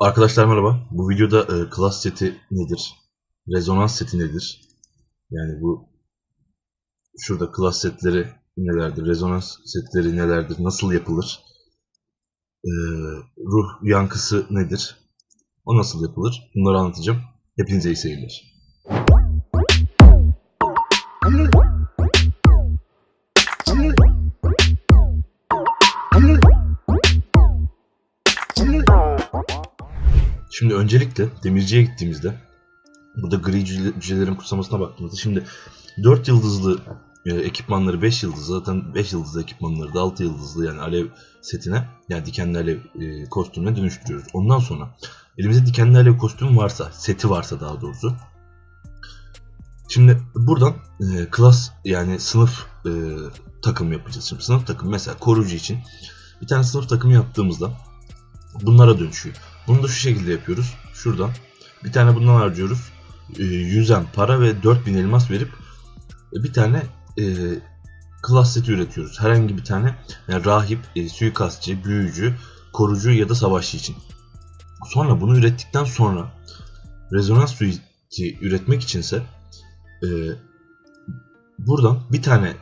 Arkadaşlar merhaba. Bu videoda e, class seti nedir? Rezonans seti nedir? Yani bu şurada class setleri nelerdir? Rezonans setleri nelerdir? Nasıl yapılır? E, ruh yankısı nedir? O nasıl yapılır? Bunları anlatacağım. Hepinize iyi seyirler. Şimdi öncelikle demirciye gittiğimizde burada gri cüce- cücelerin kutsamasına baktığımızda şimdi 4 yıldızlı e, ekipmanları 5 yıldızlı zaten 5 yıldızlı ekipmanları da 6 yıldızlı yani alev setine yani dikenli alev e, kostümüne dönüştürüyoruz. Ondan sonra elimizde dikenli alev kostüm varsa seti varsa daha doğrusu Şimdi buradan e, klas yani sınıf e, takım yapacağız. Şimdi sınıf takım mesela koruyucu için bir tane sınıf takımı yaptığımızda bunlara dönüşüyor. Bunu da şu şekilde yapıyoruz. Şuradan bir tane bundan harcıyoruz. E, 100'en para ve 4000 elmas verip e, bir tane e, klas seti üretiyoruz. Herhangi bir tane yani rahip, e, suikastçı, büyücü, korucu ya da savaşçı için. Sonra bunu ürettikten sonra rezonans suiti üretmek içinse e, buradan bir tane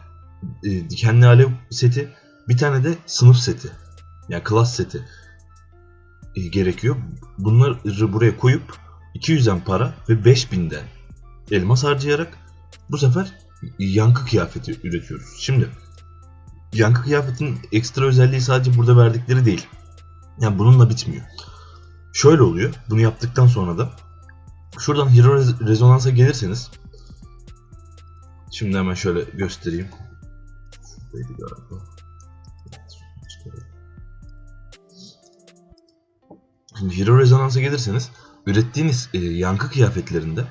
e, dikenli alev seti, bir tane de sınıf seti. Yani klas seti gerekiyor. Bunları buraya koyup 200'en para ve 5000'de elmas harcayarak bu sefer yankı kıyafeti üretiyoruz. Şimdi yankı kıyafetin ekstra özelliği sadece burada verdikleri değil. Yani bununla bitmiyor. Şöyle oluyor. Bunu yaptıktan sonra da şuradan Hero Rez- Rezonansa gelirseniz Şimdi hemen şöyle göstereyim. Şuradaydı galiba. Hero Rezonansa gelirseniz ürettiğiniz e, yankı kıyafetlerinde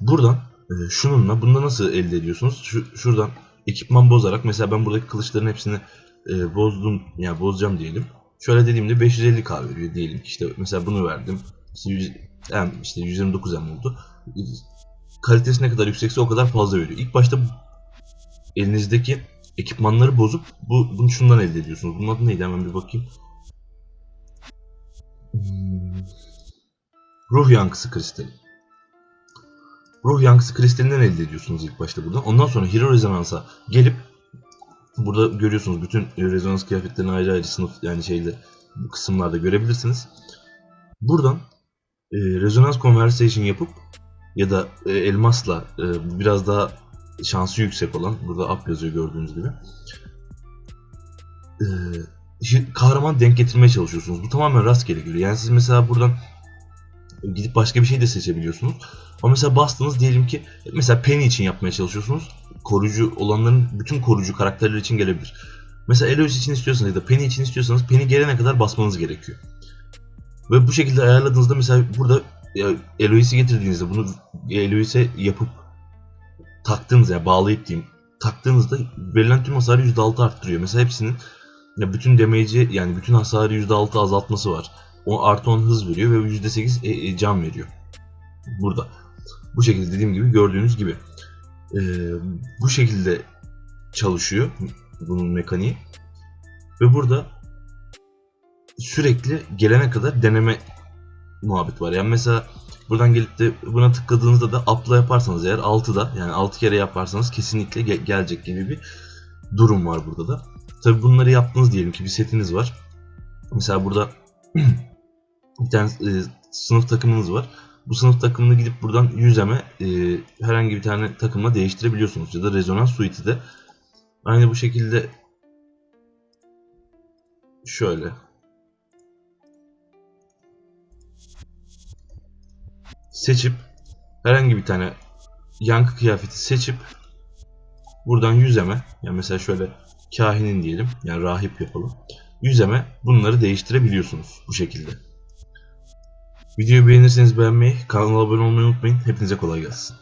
buradan e, şununla bunu nasıl elde ediyorsunuz? Şu, şuradan ekipman bozarak mesela ben buradaki kılıçların hepsini e, bozdum yani bozacağım diyelim. Şöyle dediğimde 550k veriyor diyelim işte mesela bunu verdim. İşte, 100, M, işte 129 M oldu. Kalitesi ne kadar yüksekse o kadar fazla veriyor. İlk başta elinizdeki ekipmanları bozup bu bunu şundan elde ediyorsunuz. Bunun adı neydi hemen bir bakayım. Ruh yankısı kristali. Ruh yankısı kristalinden elde ediyorsunuz ilk başta buradan. Ondan sonra Hero Rezonansa gelip burada görüyorsunuz bütün rezonans kıyafetlerini ayrı ayrı sınıf yani şeyde bu kısımlarda görebilirsiniz. Buradan e, rezonans conversation yapıp ya da e, elmasla e, biraz daha şansı yüksek olan burada up yazıyor gördüğünüz gibi e, kahraman denk getirmeye çalışıyorsunuz. Bu tamamen rastgele geliyor. Yani siz mesela buradan gidip başka bir şey de seçebiliyorsunuz. Ama mesela bastınız diyelim ki mesela Penny için yapmaya çalışıyorsunuz. Koruyucu olanların bütün koruyucu karakterler için gelebilir. Mesela Eloise için istiyorsanız ya da Penny için istiyorsanız Penny gelene kadar basmanız gerekiyor. Ve bu şekilde ayarladığınızda mesela burada Eloise'i getirdiğinizde bunu Eloise yapıp taktığınız yani bağlayıp diyeyim taktığınızda verilen tüm hasarı %6 arttırıyor. Mesela hepsinin ya bütün damage'i yani bütün hasarı %6 azaltması var. O artı 10 hız veriyor ve %8 e, e, can veriyor. Burada. Bu şekilde dediğim gibi gördüğünüz gibi. Ee, bu şekilde çalışıyor bunun mekaniği. Ve burada sürekli gelene kadar deneme muhabbet var. Yani mesela buradan gelip de buna tıkladığınızda da up'la yaparsanız eğer 6'da yani 6 kere yaparsanız kesinlikle ge- gelecek gibi bir durum var burada da. Tabi bunları yaptınız diyelim ki bir setiniz var. Mesela burada bir tane e, sınıf takımınız var. Bu sınıf takımını gidip buradan yüzeme e, herhangi bir tane takımla değiştirebiliyorsunuz. Ya da rezonans suite'i de aynı bu şekilde şöyle seçip herhangi bir tane yankı kıyafeti seçip buradan yüzeme yani mesela şöyle kahinin diyelim yani rahip yapalım. Yüzeme bunları değiştirebiliyorsunuz bu şekilde. Videoyu beğenirseniz beğenmeyi, kanala abone olmayı unutmayın. Hepinize kolay gelsin.